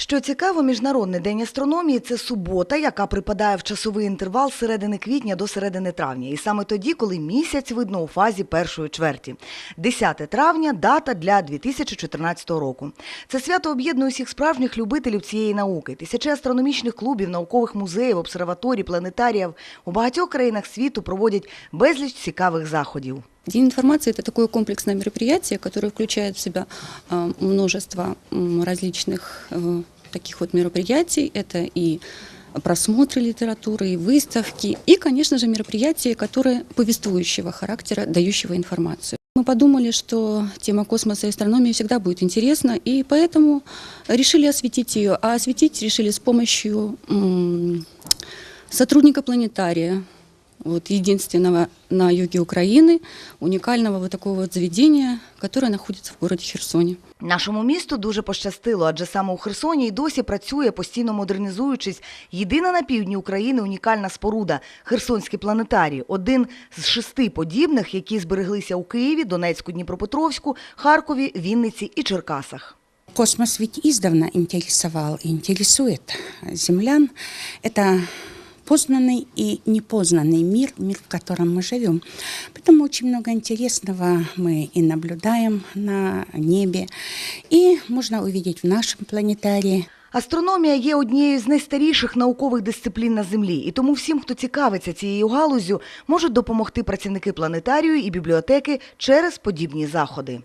Що цікаво, Міжнародний день астрономії це субота, яка припадає в часовий інтервал з середини квітня до середини травня. І саме тоді, коли місяць видно у фазі першої чверті. 10 травня дата для 2014 року. Це свято об'єднує усіх справжніх любителів цієї науки. Тисячі астрономічних клубів, наукових музеїв, обсерваторій, планетаріїв у багатьох країнах світу проводять безліч цікавих заходів. День информации – это такое комплексное мероприятие, которое включает в себя э, множество различных э, таких вот мероприятий. Это и просмотры литературы, и выставки, и, конечно же, мероприятия, которые повествующего характера, дающего информацию. Мы подумали, что тема космоса и астрономии всегда будет интересна, и поэтому решили осветить ее. А осветить решили с помощью сотрудника планетария, вот, единственного на юге Украины, уникального вот такого вот заведения, которое находится в городе Херсоне. Нашому місту дуже пощастило, адже саме у Херсоні й досі працює, постійно модернізуючись, єдина на півдні України унікальна споруда Херсонський планетарій, один з шести подібних, які збереглися у Києві, Донецьку, Дніпропетровську, Харкові, Вінниці і Черкасах. Космос ведь издавна интересовал и интересует землян. Это познанный и непознанный мир, мир, в котором мы живем. Поэтому очень много интересного мы и наблюдаем на небе, и можно увидеть в нашем планетарии. Астрономія є однією з найстаріших наукових дисциплін на Землі, і тому всім, хто цікавиться цією галузю, можуть допомогти працівники планетарію і бібліотеки через подібні заходи.